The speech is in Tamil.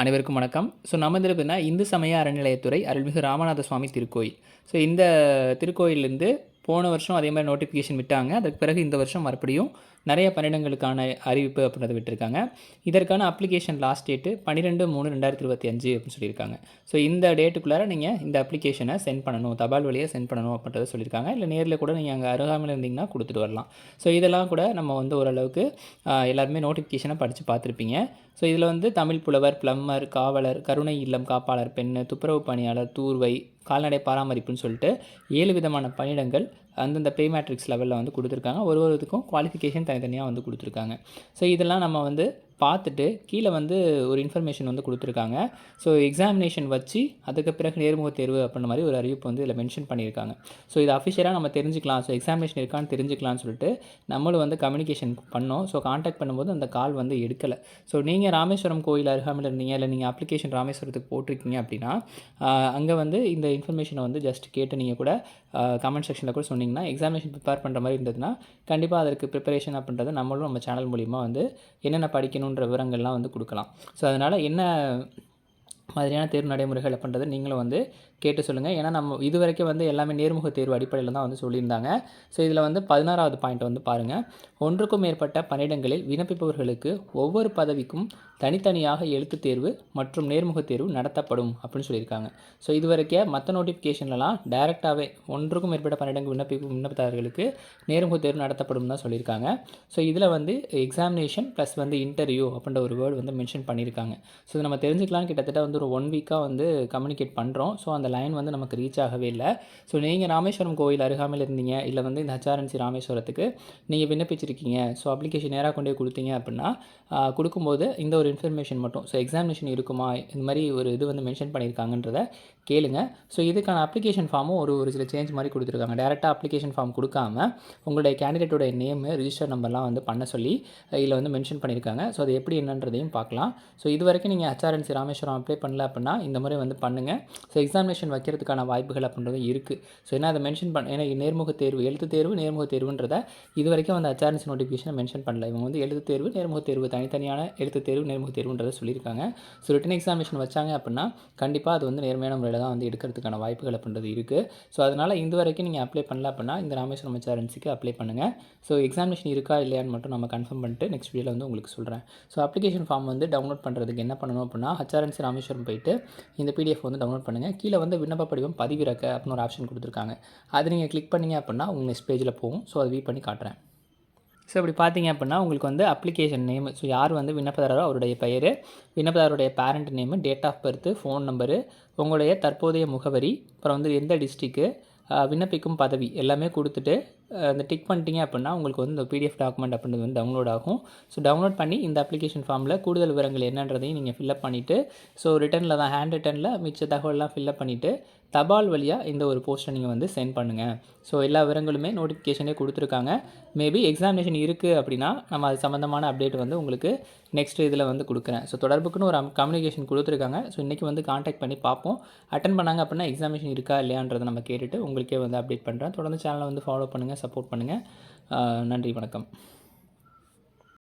அனைவருக்கும் வணக்கம். ஸோ நம்ம இதில் பார்த்தீங்கன்னா இந்து சமய அறநிலையத்துறை அருள்மிகு ராமநாத சுவாமி திருக்கோயில். ஸோ இந்த திருக்கோயிலேருந்து போன வருஷம் அதே மாதிரி நோட்டிஃபிகேஷன் விட்டாங்க. அதுக்கு பிறகு இந்த வருஷம் மறுபடியும் நிறைய பன்னிடங்களுக்கான அறிவிப்பு அப்படின்றத விட்டுருக்காங்க. இதற்கான அப்ளிகேஷன் லாஸ்ட் டேட்டு பன்னிரெண்டு மூணு ரெண்டாயிரத்தி இருபத்தி அஞ்சு அப்படின்னு சொல்லியிருக்காங்க. ஸோ இந்த டேட்டுக்குள்ளார நீங்கள் இந்த அப்ளிகேஷனை சென்ட் பண்ணணும் தபால் வழியாக சென்ட் பண்ணணும் அப்படின்றத சொல்லியிருக்காங்க. இல்லை நேரில் கூட நீங்கள் அங்கே அருகாமையில் இருந்தீங்கன்னா கொடுத்துட்டு வரலாம். ஸோ இதெல்லாம் கூட நம்ம வந்து ஓரளவுக்கு எல்லாருமே நோட்டிஃபிகேஷனை படித்து பார்த்துருப்பீங்க. ஸோ இதில் வந்து தமிழ் புலவர் பிளம்மர் காவலர் கருணை இல்லம் காப்பாளர் பெண் துப்புரவு பணியாளர் தூர்வை கால்நடை பராமரிப்புன்னு சொல்லிட்டு ஏழு விதமான பணியிடங்கள் அந்தந்த பே மேட்ரிக்ஸ் லெவலில் வந்து கொடுத்துருக்காங்க. ஒரு ஒரு இதுக்கும் குவாலிஃபிகேஷன் தனித்தனியாக வந்து கொடுத்துருக்காங்க. ஸோ இதெல்லாம் நம்ம வந்து பார்த்துட்டு கீழே வந்து ஒரு இன்ஃபர்மேஷன் வந்து கொடுத்துருக்காங்க. ஸோ எக்ஸாமினேஷன் வச்சு அதுக்கு பிறகு நேர்முக தேர்வு அப்படின்ற மாதிரி ஒரு அறிவிப்பு வந்து இதில் மென்ஷன் பண்ணியிருக்காங்க. ஸோ இது அஃபிஷியலாக நம்ம தெரிஞ்சுக்கலாம். ஸோ எக்ஸாமினேஷன் இருக்கான்னு தெரிஞ்சுக்கலாம்னு சொல்லிட்டு நம்மளும் வந்து கம்யூனிகேஷன் பண்ணோம். ஸோ காண்டாக்ட் பண்ணும்போது அந்த கால் வந்து எடுக்கலை. ஸோ நீங்கள் ராமேஸ்வரம் கோயில் அருகாமையில் இருந்தீங்க இல்லை நீங்கள் அப்ளிகேஷன் ராமேஸ்வரத்துக்கு போட்டிருக்கீங்க அப்படின்னா அங்கே வந்து இந்த இன்ஃபர்மேஷனை வந்து ஜஸ்ட் கேட்டு நீங்கள் கூட கமெண்ட் செக்ஷனில் கூட சொன்னீங்கன்னா எக்ஸாமினேஷன் ப்ரிப்பேர் பண்ணுற மாதிரி இருந்ததுன்னா கண்டிப்பாக அதற்கு ப்ரிப்பரேஷன் அப்படின்றத நம்மளும் நம்ம சேனல் மூலிமா வந்து என்னென்ன படிக்கணும் படிக்கணுன்ற விவரங்கள்லாம் வந்து கொடுக்கலாம். ஸோ அதனால் என்ன மாதிரியான தேர்வு நடைமுறைகள் அப்படின்றத நீங்களும் வந்து கேட்டு சொல்லுங்கள் ஏன்னா நம்ம இது வரைக்கும் வந்து எல்லாமே நேர்முக தேர்வு அடிப்படையில் தான் வந்து சொல்லியிருந்தாங்க. ஸோ இதில் வந்து பதினாறாவது பாயிண்ட் வந்து பாருங்கள் ஒன்றுக்கும் மேற்பட்ட பணியிடங்களில் விண்ணப்பிப்பவர்களுக்கு ஒவ்வொரு பதவிக்கும் தனித்தனியாக எழுத்துத் தேர்வு மற்றும் நேர்முக தேர்வு நடத்தப்படும் அப்படின்னு சொல்லியிருக்காங்க. ஸோ இது வரைக்கும் மற்ற நோட்டிஃபிகேஷன்லலாம் டைரெக்டாகவே ஒன்றுக்கும் மேற்பட்ட பன்னிரண்டு விண்ணப்பி விண்ணப்பதாரர்களுக்கு நேர்முக தேர்வு நடத்தப்படும் தான் சொல்லியிருக்காங்க. ஸோ இதில் வந்து எக்ஸாமினேஷன் ப்ளஸ் வந்து இன்டர்வியூ அப்படின்ற ஒரு வேர்டு வந்து மென்ஷன் பண்ணியிருக்காங்க. ஸோ இதை நம்ம தெரிஞ்சுக்கலாம் கிட்டத்தட்ட வந்து ஒரு ஒன் வீக்காக வந்து கம்யூனிகேட் பண்ணுறோம் ஸோ அந்த லைன் வந்து நமக்கு ரீச் ஆகவே இல்லை. ஸோ நீங்கள் ராமேஸ்வரம் கோயில் அருகாமையில் இருந்தீங்க இல்லை வந்து இந்த ஹச்ஆர்என்சி ராமேஸ்வரத்துக்கு நீங்கள் விண்ணப்பிச்சிருக்கீங்க. ஸோ அப்ளிகேஷன் நேராக கொண்டு போய் கொடுத்தீங்க அப்படின்னா கொடுக்கும்போது இந்த ஒரு இன்ஃபர்மேஷன் மட்டும் ஸோ எக்ஸாமினேஷன் இருக்குமா இந்த மாதிரி ஒரு இது வந்து மென்ஷன் பண்ணியிருக்காங்கன்றத கேளுங்க. ஸோ இதுக்கான அப்ளிகேஷன் ஃபார்மும் ஒரு ஒரு சில சேஞ்ச் மாதிரி கொடுத்துருக்காங்க. டேரெக்டாக அப்ளிகேஷன் ஃபார்ம் கொடுக்காம உங்களுடைய கேண்டிடேட்டோட நேமு ரிஜிஸ்டர் நம்பர்லாம் வந்து பண்ண சொல்லி இதில் வந்து மென்ஷன் பண்ணியிருக்காங்க. ஸோ அது எப்படி என்னன்றதையும் பார்க்கலாம். ஸோ இது வரைக்கும் நீங்கள் ஹச்ஆர்என்சி ராமேஸ்வரம் அப்ளை பண்ணல அப்படின்னா இந்த முறை வந்து பண்ணுங்கள் ஸோ எக்ஸாமினேஷன் வைக்கிறதுக்கான வாய்ப்புகள் அப்படின்றது இருக்குது ஸோ என்ன அதை மென்ஷன் பண்ண ஏன்னா நேர்முக தேர்வு எழுத்து தேர்வு நேர்முக தேர்வுன்றத இது வரைக்கும் அந்த அச்சாரன்ஸ் நோட்டிஃபிகேஷன் மென்ஷன் பண்ணல. இவங்க வந்து எழுத்து தேர்வு நேர்முக தேர்வு தனித்தனியான எழுத்து தேர்வு நேர்முக தேர்வுன்றதை சொல்லியிருக்காங்க. ஸோ ரிட்டன் எக்ஸாமினேஷன் வச்சாங்க அப்படின்னா கண்டிப்பாக அது வந்து நேர்மையான முறையில் தான் வந்து எடுக்கிறதுக்கான வாய்ப்புகள் அப்படின்றது இருக்குது ஸோ அதனால் இது வரைக்கும் நீங்கள் அப்ளை பண்ணல அப்படின்னா இந்த ராமேஸ்வரம் அச்சாரன்ஸுக்கு அப்ளை பண்ணுங்கள் ஸோ எக்ஸாமினேஷன் இருக்கா இல்லையான்னு மட்டும் நம்ம கன்ஃபார்ம் பண்ணிட்டு நெக்ஸ்ட் வீடியோவில் வந்து உங்களுக்கு சொல்கிறேன் ஸோ அப்ளிகேஷன் ஃபார்ம் வந்து டவுன்லோட் பண்ணுறதுக்கு என்ன பண்ணணும் அப்படின்னா ஹச்ஆர்என்சி ராமேஸ்வரம் போயிட்டு இந்த பிடிஎஃப் வந்து டவுன்லோட் பண்ணுங்கள் கீழே வந்து விண்ணப்ப படிவம் பதிவிறக்க அப்படின்னு ஒரு ஆப்ஷன் கொடுத்துருக்காங்க. அது நீங்கள் கிளிக் பண்ணிங்க அப்படின்னா உங்கள் நெக்ஸ்ட் பேஜில் போகும். ஸோ அதை வியூ பண்ணி காட்டுறேன். ஸோ இப்படி பார்த்தீங்க அப்படின்னா உங்களுக்கு வந்து அப்ளிகேஷன் நேம் ஸோ யார் வந்து விண்ணப்பதாரரோ அவருடைய பெயர் விண்ணப்பதாரருடைய parent name date of birth phone number உங்களுடைய தற்போதைய முகவரி அப்புறம் வந்து எந்த டிஸ்ட்ரிக்கு விண்ணப்பிக்கும் பதவி எல்லாமே கொடுத்துட்டு அந்த டிக் பண்ணிட்டீங்க அப்படின்னா உங்களுக்கு வந்து இந்த பிடிஎஃப் டாக்குமெண்ட் அப்படின்றது வந்து டவுன்லோட் ஆகும். ஸோ டவுன்லோட் பண்ணி இந்த அப்ளிகேஷன் ஃபார்மில் கூடுதல் விவரங்கள் என்னன்றதையும் நீங்கள் ஃபில்அப் பண்ணிவிட்டு ஸோ ரிட்டனில் தான் ஹேண்ட் ரிட்டனில் மிச்ச தகவல்லாம் ஃபில்அப் பண்ணிவிட்டு தபால் வழியாக இந்த ஒரு போஸ்ட்டை நீங்கள் வந்து சென்ட் பண்ணுங்கள் ஸோ எல்லா விவரங்களுமே நோட்டிஃபிகேஷனே கொடுத்துருக்காங்க. மேபி எக்ஸாமினேஷன் இருக்குது அப்படின்னா நம்ம அது சம்மந்தமான அப்டேட் வந்து உங்களுக்கு நெக்ஸ்ட் இதில் வந்து கொடுக்குறேன். ஸோ தொடர்புக்குன்னு ஒரு கம்யூனிகேஷன் கொடுத்துருக்காங்க. ஸோ இன்றைக்கி வந்து காண்டாக்ட் பண்ணி பார்ப்போம். அட்டன் பண்ணாங்க அப்படின்னா எக்ஸாமினேஷன் இருக்கா இல்லையான்றதை நம்ம கேட்டுட்டு உங்களுக்கே வந்து அப்டேட் பண்ணுறேன் தொடர்ந்து சேனலை வந்து ஃபாலோ பண்ணுங்கள் சப்போர்ட் பண்ணுங்கள் நன்றி வணக்கம்.